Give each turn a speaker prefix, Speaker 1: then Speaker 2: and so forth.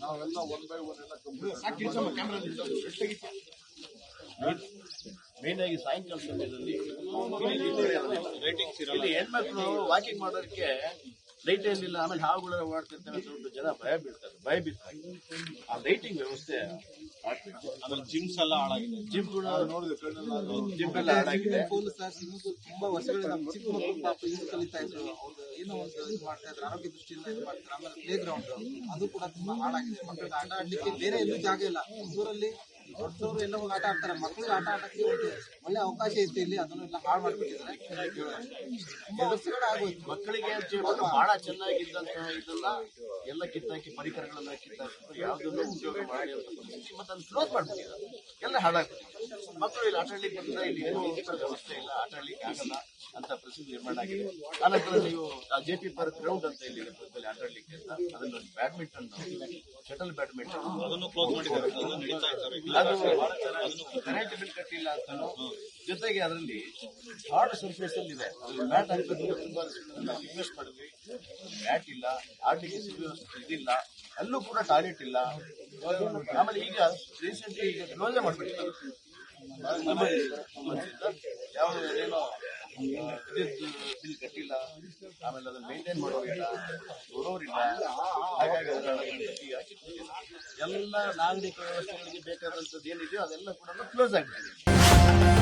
Speaker 1: ನಾವೆಲ್ಲ one by one
Speaker 2: main ಆಗಿ ಸಾಯಂಕಾಲ ಸಮಯದಲ್ಲಿ ಇಲ್ಲಿ ಹೆಣ್ಮಕ್ಳು ವಾಕಿಂಗ್ ಮಾಡೋದಕ್ಕೆ ಲೈಟ್ ಇಲ್ಲ ಆಮೇಲೆ ಹಾವುಗಳೆಲ್ಲ ಓಡಾಡ್ತಿರ್ತವೆ ದೊಡ್ಡ ಜನ ಭಯ ಬೀಳ್ತಾರೆ ಭಯ ಬೀಳ್ತಾರೆ. ಆ ಲೈಟಿಂಗ್ ವ್ಯವಸ್ಥೆ
Speaker 3: ಆಮೇಲೆ ಜಿಮ್ಸ್ ಎಲ್ಲ ಹಾಳಾಗಿದೆ.
Speaker 2: ಜಿಮ್ ಕೂಡ
Speaker 1: ನೋಡಿದೆ ಕಣ್ಣೆಲ್ಲ
Speaker 2: ಜಿಮ್ ಎಲ್ಲ ಹಾಳಾಗಿದೆ.
Speaker 4: ತುಂಬಾ ವರ್ಷಗಳಿಂದ ನಮ್ಮ ಚಿಕ್ಕ ಮಕ್ಕಳು ಪಾಪ ಈಜು ಕಲಿತಾ ಇದ್ರು. ಅವ್ರು ಏನೋ ಒಂದು ಇದು ಮಾಡ್ತಾ ಇದ್ರು. ಆರೋಗ್ಯ ದೃಷ್ಟಿಯಿಂದ ಇದು ಮಾಡ್ತಾರೆ. ಆಮೇಲೆ ಪ್ಲೇ ಗ್ರೌಂಡ್ ಅದು ಕೂಡ ತುಂಬಾ ಹಾಳಾಗಿದೆ. ಮಕ್ಕಳಿಗೆ ಆಟ ಆಡ್ಲಿಕ್ಕೆ ಬೇರೆ ಎಲ್ಲೂ ಜಾಗ ಇಲ್ಲ. ಊರಲ್ಲಿ ದೊಡ್ಡವರು ಎಲ್ಲ ಹೋಗಿ ಆಟ ಆಡ್ತಾರೆ. ಮಕ್ಕಳಿಗೆ ಆಟ ಆಡಕ್ಕೆ ಒಂದು ಒಳ್ಳೆ ಅವಕಾಶ ಇತ್ತು ಇಲ್ಲಿ. ಅದನ್ನೆಲ್ಲ ಹಾಳು ಮಾಡ್ಬಿಟ್ಟಿದ್ದಾರೆ. ವರ್ಷಗಳೇ ಆಗೋಯ್ತು.
Speaker 2: ಮಕ್ಕಳಿಗೆ ಹೇಳ್ಬಿಟ್ಟು ಬಹಳ ಚೆನ್ನಾಗಿದ್ದಂತ ಇದೆಲ್ಲ ಎಲ್ಲ ಕಿತ್ತಾಕಿ ಪರಿಕರಗಳನ್ನ ಕಿತ್ತಾಕಿ ಯಾವ್ದನ್ನು ಉಪಯೋಗ ಮಾಡಿ ಅಂತ ಮತ್ತೆ ಅದನ್ನ ಕ್ಲೋಸ್ ಮಾಡ್ಬಿಟ್ಟಿದ್ದಾರೆ. ಎಲ್ಲ ಹಾಳಾಗ್ಬಿಟ್ಟಿದೆ. ಮಕ್ಕಳು ಇಲ್ಲಿ ಆಟಾಡ್ಲಿಕ್ಕೆ ಬಂದ್ರೆ ಇಲ್ಲಿ ಏನು ವ್ಯವಸ್ಥೆ ಇಲ್ಲ ಆಟಾಡ್ಲಿಕ್ಕೆ ಆಗಲ್ಲ ಅಂತ ಪರಿಸ್ಥಿತಿ ನಿರ್ಮಾಣ ಆಗಿದೆ. ಆನಂತರ ನೀವು ಜೆ ಪಿ ಪಾರ್ಕ್ ಗ್ರೌಂಡ್ ಅಂತ ಇಲ್ಲಿ ಇದೆ ಪಕ್ಕದಲ್ಲಿ ಆಟ ಆಡ್ಲಿಕ್ಕೆ ಅಂತ ಅದನ್ನು ಬ್ಯಾಡ್ಮಿಂಟನ್ ಶಟಲ್ ಬ್ಯಾಡ್ಮಿಂಟನ್
Speaker 3: ಅದನ್ನು ಕ್ಲೋಸ್ ಮಾಡಿದ್ದಾರೆ
Speaker 2: ಕರೆಂಟ್ ಬಿಲ್ ಕಟ್ಟಿಲ್ಲ ಅಂತ ಜೊತೆಗೆ ಅದರಲ್ಲಿ ಹಾರ್ಡ್ ಸರ್ಫೇಸ್ ಅಲ್ಲಿ ಇದೆ. ಮ್ಯಾಟ್ ಹಾಕ್ಬೇಕು ತುಂಬಾ ಇನ್ವೆಸ್ಟ್ ಮಾಡಿದ್ವಿ. ಮ್ಯಾಟ್ ಇಲ್ಲ ಆಡ್ಲಿಕ್ಕೆ ಸುವ್ಯವಸ್ಥೆ ಇದಿಲ್ಲ ಅಲ್ಲೂ ಕೂಡ ಟಾಯ್ಲೆಟ್ ಇಲ್ಲ. ಆಮೇಲೆ ಈಗ ರೀಸೆಂಟ್ಲಿ ಈಗ ಕ್ಲೋಸೇ ಮಾಡ್ಬಿಟ್ಟಿದ್ದಾರೆ. ಯಾವ ಏನೋ ವಿದ್ಯುತ್ ಬಿಲ್ ಕಟ್ಟಿಲ್ಲ ಆಮೇಲೆ ಅದನ್ನ ಮೇಂಟೈನ್ ಮಾಡೋರಿಲ್ಲ ನೋಡೋರಿಲ್ಲ ಹಾಗಾಗಿ ಎಲ್ಲ ನಾಗರಿಕ ವ್ಯವಸ್ಥೆಗಳಿಗೆ ಬೇಕಾದಂಥದ್ದು ಏನಿದೆಯೋ ಅದೆಲ್ಲ ಕೂಡ ಕ್ಲೋಸ್ ಆಗ್ಬಿಟ್ಟಿದೆ